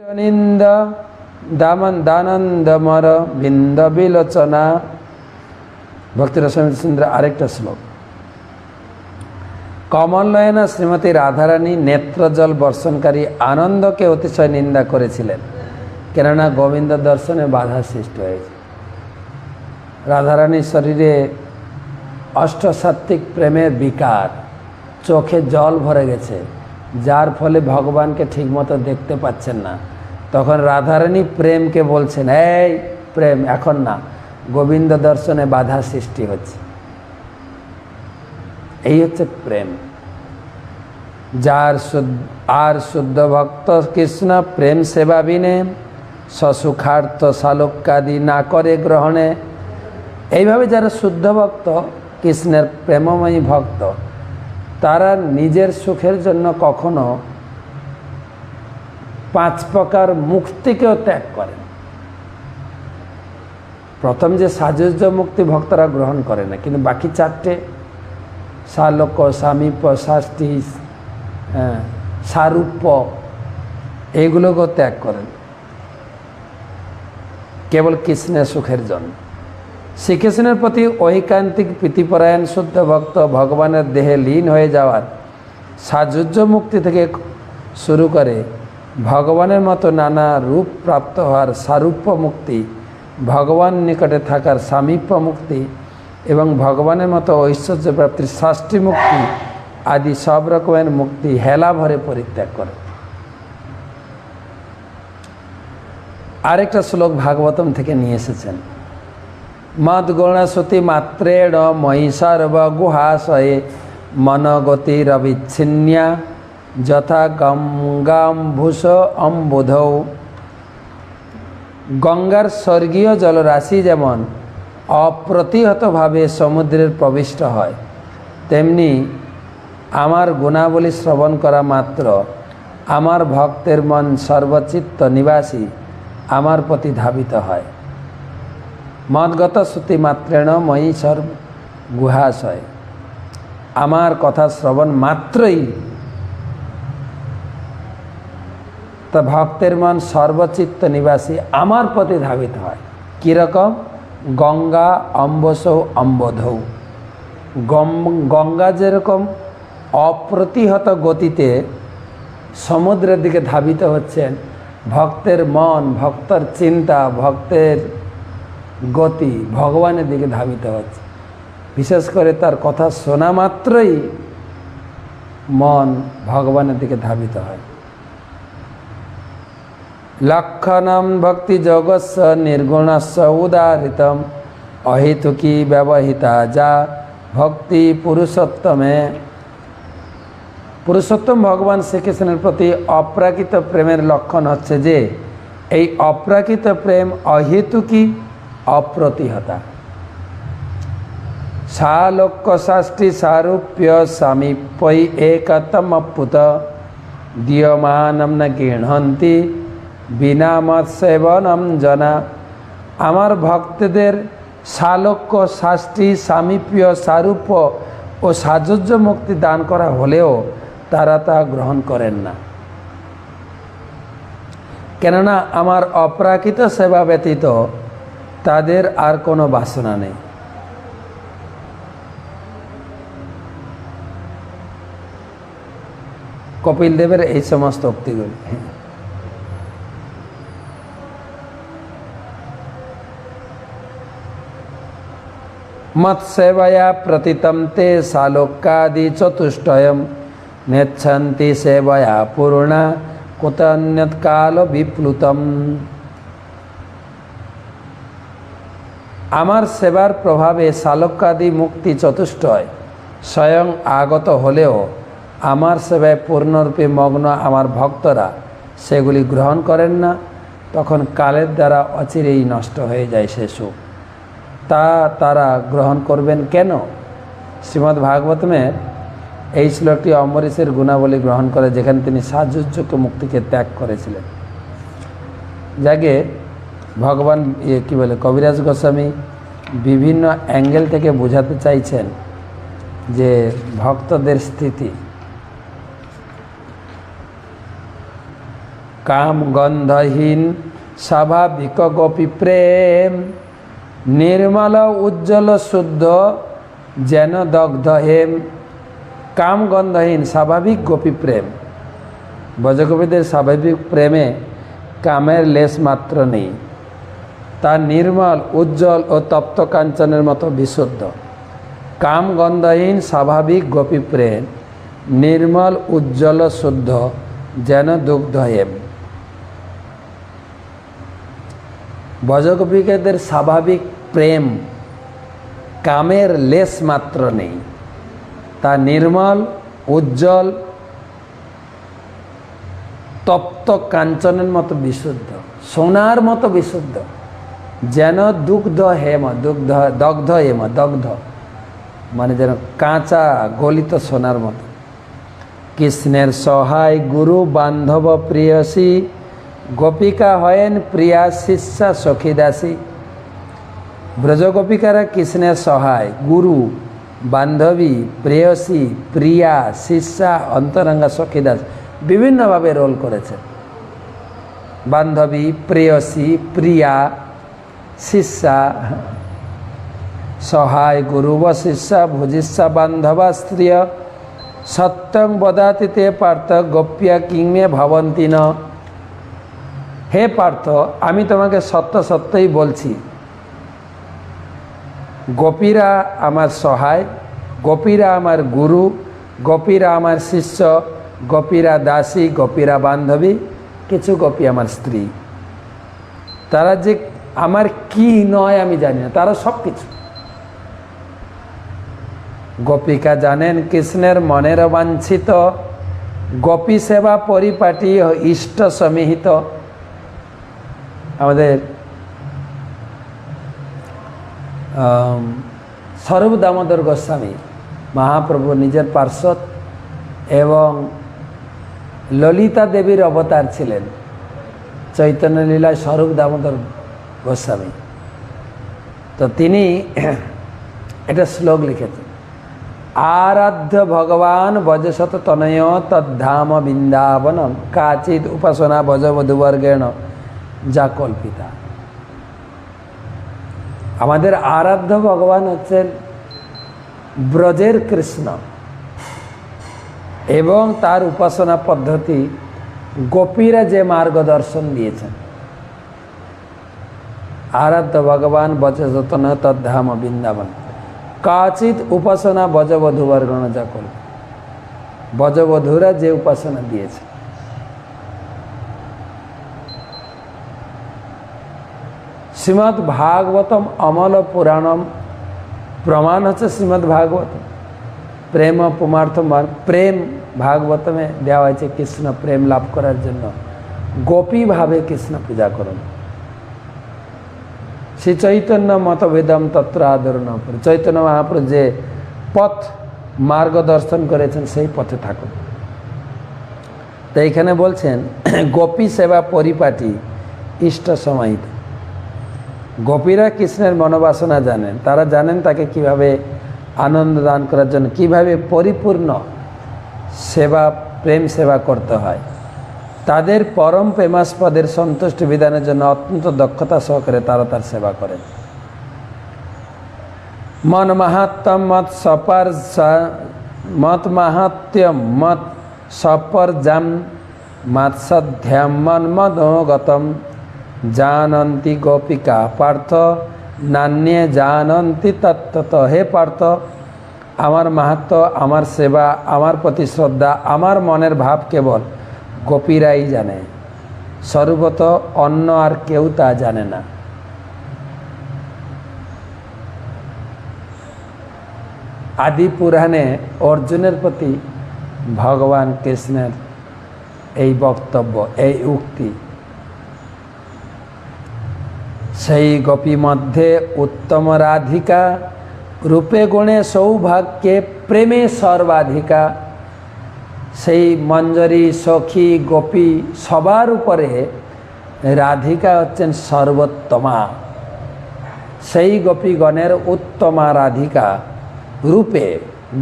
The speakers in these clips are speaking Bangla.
নিন্দ দামন দানন্দমর বিলোচনা। আরেকটা শ্লোক। কমলনয়না শ্রীমতী রাধারানী নেত্রজল বর্ষণকারী আনন্দকে অতিশয় নিন্দা করেছিলেন, কেননা গোবিন্দ দর্শনে বাধা সৃষ্টি হয়েছে। রাধারানীর শরীরে অষ্টসাত্ত্বিক প্রেমের বিকার, চোখে জল ভরে গেছে যার ফলে ভগবানকে ঠিকমতো দেখতে পাচ্ছেন না। তখন রাধারানী প্রেমকে বলছেন, এই প্রেম, এখন না। গোবিন্দ দর্শনে বাধা সৃষ্টি হচ্ছে। এই হচ্ছে প্রেম। যার আর শুদ্ধ ভক্ত কৃষ্ণ প্রেম সেবা বিনে, সসুখার্থ শালুকাদি না করে গ্রহণে। এইভাবে যারা শুদ্ধ ভক্ত, কৃষ্ণের প্রেমময়ী ভক্ত তারা নিজের সুখের জন্য কখনো পাঁচ প্রকার মুক্তিকেও ত্যাগ করেন। প্রথম যে সাজুজ্য মুক্তি ভক্তরা গ্রহণ করে না কিন্তু বাকি চারটে সালোক সামীপ্য শাস্তি হ্যাঁ, সারূপ্য এইগুলোকেও ত্যাগ করেন। কেবল কৃষ্ণের সুখের জন্য। শ্রীকৃষ্ণের প্রতি ঐকান্তিক প্রীতিপরায়ণ শুদ্ধ ভক্ত ভগবানের দেহে লীন হয়ে যাওয়ার সাজুজ্য মুক্তি থেকে শুরু করে ভগবানের মতো নানা রূপ প্রাপ্ত হওয়ার সারূপ্য মুক্তি, ভগবান নিকটে থাকার সামীপ্য মুক্তি এবং ভগবানের মতো ঐশ্বর্য প্রাপ্তির ষষ্ঠী মুক্তি আদি সব রকমের মুক্তি হেলা ভরে পরিত্যাগ করে। আরেকটা শ্লোক ভাগবতম থেকে নিয়ে এসেছেন। মদ গুণসুতি মাত্রেণ ময়ী গুহাশয়ে মনগতিরবিচ্ছিন্যা যথা গঙ্গাম্ভূষ অম্বুধৌ গঙ্গার স্বর্গীয় জলরাশি যেমন অপ্রতিহতভাবে সমুদ্রের প্রবিষ্ট হয়, তেমনি আমার গুণাবলী শ্রবণ করা মাত্র। আমার ভক্তের মন সর্বচিত্ত নিবাসী আমার প্রতি ধাবিত হয়। মদগত শ্রুতি মাত্রেণ ময়ী সর্ব গুহাশয়। আমার কথা শ্রবণ মাত্রই। তা ভক্তের মন সর্বচিত্ত নিবাসী আমার প্রতি ধাবিত হয়। কীরকম গঙ্গা, অম্বস, অম্বধৌ। গঙ্গা যেরকম অপ্রতিহত গতিতে সমুদ্রের দিকে ধাবিত হচ্ছেন, ভক্তের মন, ভক্তর চিন্তা, ভক্তের গতি ভগবানের দিকে ধাবিত হচ্ছে। বিশেষ করে তার কথা শোনা মাত্রই মন ভগবানের দিকে ধাবিত হয়। লক্ষণম ভক্তি যোগস্য নির্গুণস্য উদাহৃতম অহেতুকি ব্যবহিতা যা ভক্তি পুরুষোত্তমে। পুরুষোত্তম ভগবান শ্রীকৃষ্ণের প্রতি অপ্রাকৃত প্রেমের লক্ষণ হচ্ছে যে, এই অপ্রাকৃত প্রেম অহেতুকি অপ্রতিহতা। সালোক্য শাস্ত্রী সারূপ্য সামীপ্যই একতমপুত দীয়মানম না গৃহন্তি বিনা মত সেবনম জনা। আমার ভক্তদের সালোক্য শাস্ত্রী সামীপ্য সারূপ্য ও সাজুজ্য মুক্তি দান করা হলেও তারা তা গ্রহণ করেন না। কেননা আমার অপ্রাকৃত সেবা ব্যতীত তাদের আর কোনো বাসনা নেই। কপিল দেবের এই সমস্ত উক্তিগুলি। মৎসেবয়া প্রতীতম তে শালোকাদি চতুষ্টয়ম, নেচ্ছন্তি সেবয়া পূর্ণা, কুতন্যৎকাল আমার সেবার প্রভাবে শালকাদি মুক্তি চতুষ্টয় স্বয়ং আগত হলেও আমার সেবায় পূর্ণরূপে মগ্ন আমার ভক্তরা সেগুলি গ্রহণ করেন না, তখন কালের দ্বারা অচিরেই নষ্ট হয়ে যায় সে সুখ। তা তারা গ্রহণ করবেন কেন? শ্রীমদ্ ভাগবতমের এই শ্লোকটি অম্বরীশের গুণাবলী গ্রহণ করে, যেখানে তিনি সাজুজ্যক মুক্তিকে ত্যাগ করেছিলেন। যাকে ভগবান ইয়ে কী বলে, কবিরাজ গোস্বামী বিভিন্ন অ্যাঙ্গেল থেকে বোঝাতে চাইছেন যে ভক্তদের স্থিতি। কাম গন্ধহীন স্বাভাবিক গোপী প্রেম, নির্মল উজ্জ্বল শুদ্ধ যেন দগ্ধ হেম। কাম গন্ধহীন স্বাভাবিক গোপী প্রেম। ব্রজগোপীদের স্বাভাবিক প্রেমে কামের লেশ মাত্র নেই। তা নির্মল, উজ্জ্বল ও তপ্ত কাঞ্চনের মতো বিশুদ্ধ। কামগন্ধহীন স্বাভাবিক গোপী প্রেম নির্মল, উজ্জ্বল শুদ্ধ যেন দুগ্ধ হেম। ব্রজগোপিকাদের স্বাভাবিক প্রেম কামের লেশ মাত্র নেই। তা নির্মল, উজ্জ্বল, তপ্ত কাঞ্চনের মতো বিশুদ্ধ, সোনার মতো বিশুদ্ধ। যেন দুগ্ধ হেম, দুগ্ধ, দগ্ধ হেম, দগ্ধ। মানে যেন কাঁচা গলিত সোনার মতো। কৃষ্ণের সহায় গুরু বান্ধব প্রিয়সী, গোপিকা হয়েন প্রিয়া শিষ্যা সখী দাসী ব্রজগোপিকারা কৃষ্ণের সহায় গুরু, বান্ধবী, প্রেয়সী, প্রিয়া, শিষ্যা, অন্তরঙ্গা সখী দাস বিভিন্নভাবে রোল করেছে বান্ধবী, প্রেয়সী, প্রিয়া শিষ্যা। সহায় গুরু ব শিষ্যা, ভুজিষ্যা, বান্ধবা, স্ত্রিয়, সত্যং বদাতি তে পার্থ, গোপ্যা কিংমে ভবন্তি ন। হে পার্থ, আমি তোমাকে সত্য সত্যই বলছি। গোপীরা আমার সহায়, গোপীরা আমার গুরু, গোপীরা আমার শিষ্য, গোপীরা দাসী, গোপীরা বান্ধবী, কিছু গোপী আমার স্ত্রী। তারা যে আমার কি নয় আমি জানি না, তারা সব কিছু গোপিকা জানেন কৃষ্ণের মনের বাঞ্ছিত, গোপী সেবা পরিপাটি ইষ্ট সমিহিত। আমাদের স্বরূপ দামোদর গোস্বামী, মহাপ্রভু নিজের পার্শ্বদ এবং ললিতা দেবীর অবতার ছিলেন। চৈতন্য লীলায় স্বরূপ দামোদর গোস্বামী। তো তিনি এটা শ্লোক লিখেছেন, আরাধ্য ভগবান বজসত তনয় তদ্ধাম বৃন্দাবনম কাচিত উপাসনা বজবধুবর্গেণ যা কল্পিতা। আমাদের আরাধ্য ভগবান হচ্ছেন ব্রজের কৃষ্ণ এবং তার উপাসনা পদ্ধতি গোপীরা যে মার্গদর্শন দিয়েছেন আরাধ্য ভগবান বচতন তদ্ধাম বৃন্দাবন। কাচিত উপাসনা বজবধূবর্গণ যা করল বজবধূরা যে উপাসনা দিয়েছে। শ্রীমৎ ভাগবতম অমল পুরাণম। প্রমাণ হচ্ছে শ্রীমৎ ভাগবতম। প্রেম পুমার্থ প্রেম ভাগবতমে দেওয়া হয়েছে কৃষ্ণ প্রেম লাভ করার জন্য। গোপীভাবে কৃষ্ণ পূজা করুন। শ্রী চৈতন্য মতভেদম তত্র আদরণ চৈতন্য মহাপ্রভু যে পথ মার্গদর্শন করেছেন সেই পথে থাকুন। তো এইখানে বলছেন, গোপী সেবা পরিপাটি ইষ্ট সমাহিত। গোপীরা কৃষ্ণের মনোবাসনা জানেন। তারা জানেন তাকে কীভাবে আনন্দ দান করার জন্য, কীভাবে পরিপূর্ণ সেবা, প্রেম সেবা করতে হয়। তাদের পরম প্রেমাস্পদের সন্তুষ্টি বিধানের জন্য অত্যন্ত দক্ষতা সহকারে তারা তার সেবা করেন। মন মাহাত্ম মত সপার মত মাহাত্ম্যম মত সপর জাম মাৎসধ্যাম মন মনোগতম জানন্তি গোপিকা পার্থ, নান্যে জানন্তি তত্ত্বত হে পার্থ, আমার মাহাত্ম আমার সেবা, আমার প্রতি শ্রদ্ধা, আমার মনের ভাব কেবল গোপীরাই জানে। সর্বত অন্য আর কেউ তা জানে না। আদি পুরাণে অর্জুনের প্রতি ভগবান কৃষ্ণের এই বক্তব্য, এই উক্তি। সেই গোপী মধ্যে উত্তম রাধিকা, রূপে গুণে সৌভাগ্যে প্রেমে সর্বাধিকা। সেই মঞ্জরি, সখী, গোপী সবার উপরে রাধিকা হচ্ছেন সর্বোত্তমা। সেই গোপীগণের উত্তমা রাধিকা রূপে,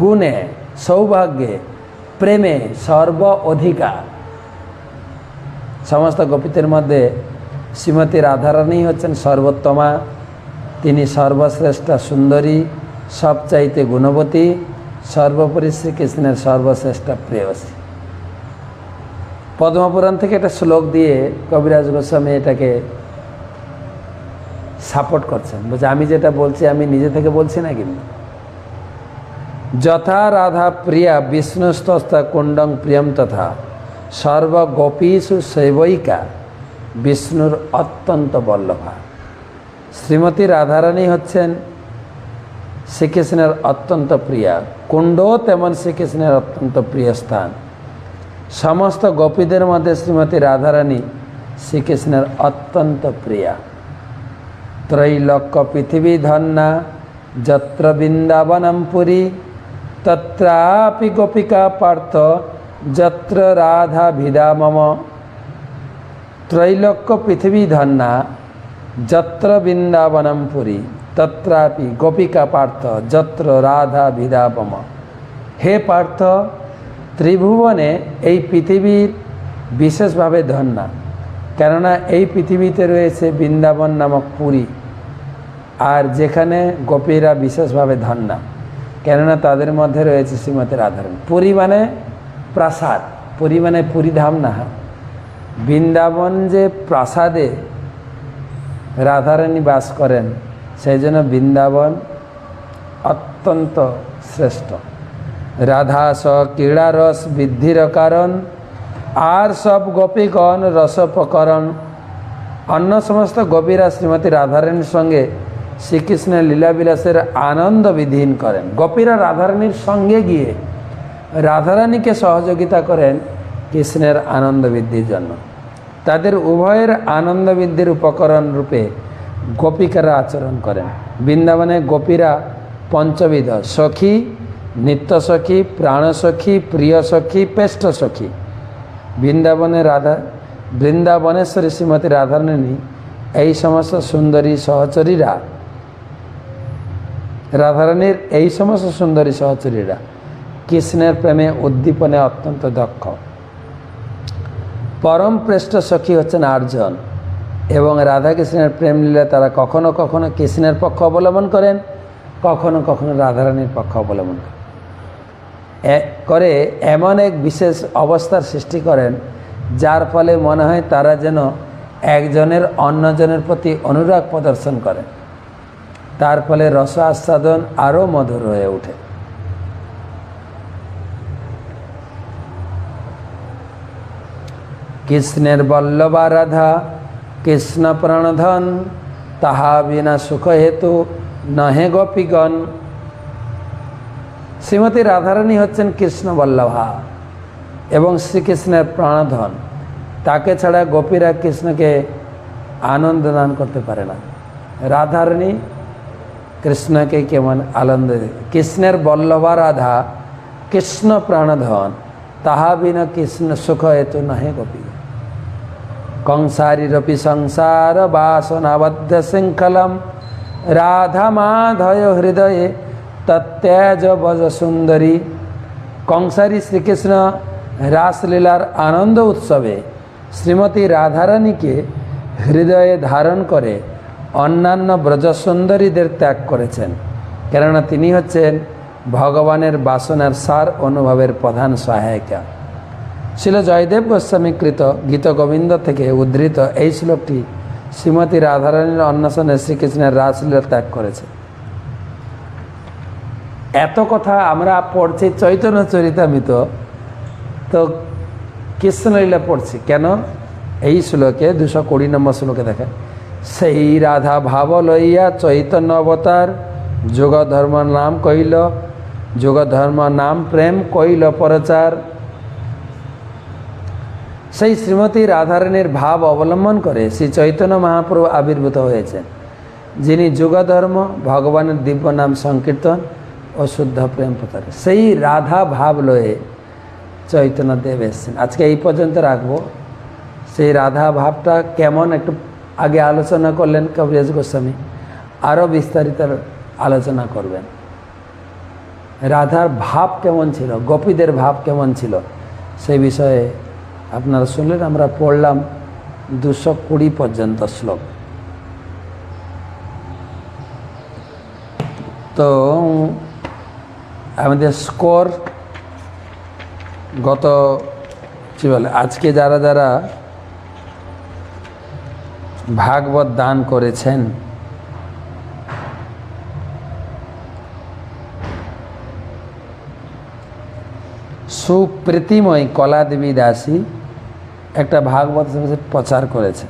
গুণে, সৌভাগ্যে, প্রেমে সর্ব অধিকার সমস্ত গোপীদের মধ্যে শ্রীমতী রাধারানী হচ্ছেন সর্বোত্তমা। তিনি সর্বশ্রেষ্ঠ সুন্দরী, সবচাইতে গুণবতী। সর্বোপরি শ্রীকৃষ্ণের সর্বশ্রেষ্ঠ প্রেয়সী। পদ্মপুরাণ থেকে একটা শ্লোক দিয়ে কবিরাজ গোস্বামী এটাকে সাপোর্ট করছেন। বলছে, আমি যেটা বলছি, আমি নিজে থেকে বলছি না কিন্তু যথা রাধা প্রিয়া বিষ্ণুস্তস্তা কুণ্ডং প্রিয়ম তথা সর্বগোপীষু শৈবইকা বিষ্ণুর অত্যন্ত বল্লভা। শ্রীমতী রাধারানী হচ্ছেন শ্রীকৃষ্ণের অত্যন্ত প্রিয়া কুণ্ডও তেমন শ্রীকৃষ্ণের অত্যন্ত প্রিয় স্থান সমস্ত গোপীদের মধ্যে শ্রীমতী রাধারানী শ্রীকৃষ্ণের অত্যন্ত প্রিয়া ত্রৈলোক্য পৃথিবী ধন্যা যত্র বৃন্দাবনম পুরী তত্রাপি গোপিকা পার্থ যত্র রাধা ভিদা মম ত্রৈলোক্য পৃথিবী ধন্যা যত্র বৃন্দাবনম পুরী তত্রাপি গোপিকা পার্থ, যত্র রাধা ভিদা মম হে পার্থ, ত্রিভুবনে এই পৃথিবীর বিশেষভাবে ধন্যা, কেননা এই পৃথিবীতে রয়েছে বৃন্দাবন নামক পুরী, আর যেখানে গোপীরা বিশেষভাবে ধন্যা, কেননা তাদের মধ্যে রয়েছে শ্রীমতী রাধারানী। পুরী মানে প্রাসাদ, পুরী মানে পুরীধাম না। বৃন্দাবন যে প্রাসাদে রাধারানী বাস করেন সেই জন্য বৃন্দাবন অত্যন্ত শ্রেষ্ঠ। রাধা স ক্রীড়া রস বৃদ্ধির কারণ, আর সব গোপীগণ রসোপকরণ। অন্য সমস্ত গোপীরা শ্রীমতী রাধারানীর সঙ্গে শ্রীকৃষ্ণের লীলাবিলাসের আনন্দ বিধীন করেন। গোপীরা রাধারানীর সঙ্গে গিয়ে রাধারানীকে সহযোগিতা করেন কৃষ্ণের আনন্দ বৃদ্ধির জন্য। তাদের উভয়ের আনন্দ বৃদ্ধির উপকরণ রূপে গোপিকারা আচরণ করেন। বৃন্দাবনে গোপীরা পঞ্চবিধ, সখী, নিত্য সখী প্রাণসখী প্রিয় সখী, পেষ্ট সখী। বৃন্দাবনে রাধা বৃন্দাবনেশ্বরী শ্রীমতী রাধারানী, এই সমস্ত সুন্দরী সহচরীরা। রাধারানীর এই সমস্ত সুন্দরী সহচরীরা কৃষ্ণের প্রেমে উদ্দীপনে অত্যন্ত দক্ষ। পরম শ্রেষ্ঠ সখী হচ্ছেন আর্জন। এবং রাধাকৃষ্ণের প্রেম লীলা তারা কখনো কখনো কৃষ্ণের পক্ষ অবলম্বন করেন, কখনো কখনো রাধারানীর পক্ষ অবলম্বন করেন। করে এমন এক বিশেষ অবস্থার সৃষ্টি করেন, যার ফলে মনে হয় তারা যেন একজনের অন্যজনের প্রতি অনুরাগ প্রদর্শন করেন। তার ফলে রস আস্বাদন আরও মধুর হয়ে ওঠে। কৃষ্ণের বল্লভা রাধা কৃষ্ণ প্রণধন, তাহা বিনা সুখ হেতু নহে গোপীগণ। শ্রীমতী রাধারানী হচ্ছেন কৃষ্ণ বল্লভা এবং শ্রীকৃষ্ণের প্রাণধন। তাকে ছাড়া গোপীরা কৃষ্ণকে আনন্দ দান করতে পারে না। রাধারানী কৃষ্ণকে কেমন আনন্দ কৃষ্ণের বল্লভা রাধা, কৃষ্ণ প্রাণধন, তাহা বিনা কৃষ্ণ সুখ হেতু নহে গোপী শৃঙ্খলম রাধা মাধয় হৃদয়ে তত্যাজ বজ সুন্দরী কংসারী শ্রীকৃষ্ণ রাসলীলার আনন্দ উৎসবে শ্রীমতী রাধারানীকে হৃদয়ে ধারণ করে অন্যান্য ব্রজসুন্দরীদের ত্যাগ করেছেন কেননা তিনি হচ্ছেন ভগবানের বাসনার সার অনুভবের প্রধান সহায়িকা ছিল জয়দেব গোস্বামীকৃত গীত গোবিন্দ থেকে উদ্ধৃত এই শ্লোকটি শ্রীমতী রাধারানীর অন্বেষণে শ্রীকৃষ্ণের রাসলীলা ত্যাগ করেছে। এত কথা আমরা পড়ছি চৈতন্য চরিতামিত, তো কৃষ্ণলীলা পড়ছি। কেন? এই শ্লোকে দুশো কুড়ি নম্বর শ্লোকে দেখে সেই রাধা ভাব লইয়া চৈতন্য অবতার যোগ ধর্ম নাম কইল যোগ ধর্ম নাম প্রেম কইল প্রচার সেই শ্রীমতী রাধারানীর ভাব অবলম্বন করে শ্রী চৈতন্য মহাপ্রভু আবির্ভূত হয়েছেন। যিনি যুগধর্ম, ভগবানের দিব্য নাম সংকীর্তন ও শুদ্ধ প্রেম প্রচারে। সেই রাধা ভাব লয়ে চৈতন্য দেব এসছেন। আজকে এই পর্যন্ত রাখব। সেই রাধা ভাবটা কেমন একটু আগে আলোচনা করলেন কবিরাজ গোস্বামী, আরও বিস্তারিত আলোচনা করবেন। রাধার ভাব কেমন ছিল? গোপীদের ভাব কেমন ছিল? সেই বিষয়ে আপনারা শুনলেন আমরা পড়লাম দুশো কুড়ি পর্যন্ত শ্লোক। তো আমাদের স্কোর গত কী বলে, আজকে যারা যারা ভাগবত দান করেছেন, সুপ্রীতিময় কলাদেবী দাসী একটা ভাগবত প্রচার করেছে।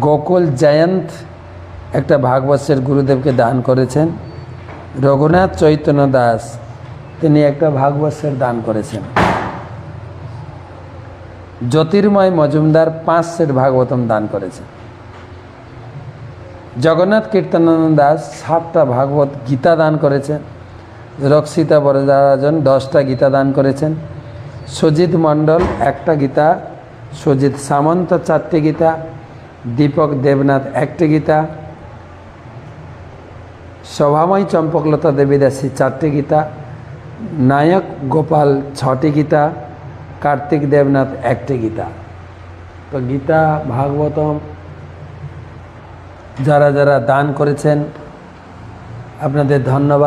গোকুল জয়ন্ত একটা ভাগবতের গুরুদেবকে দান করেছেন। রঘুনাথ চৈতন্য দাস তিনি একটা ভাগবতের দান করেছেন। জ্যোতির্ময় মজুমদার পাঁচ সেট ভাগবতম দান করেছেন। জগন্নাথ কীর্তনানন্দ দাস সাতটা ভাগবত গীতা দান করেছেন। রক্ষিতা বরদারাজন দশটা গীতা দান করেছেন। সুজিত মণ্ডল একটা গীতা সুজিত সামন্ত চারটে গীতা, দীপক দেবনাথ একটি গীতা সভাময় চম্পকলতা দেবী দাসী চারটি গীতা, নায়ক গোপাল ছটি গীতা, কার্তিক দেবনাথ একটি গীতা। তো গীতা ভাগবতম যারা যারা দান করেছেন, আপনাদের ধন্যবাদ।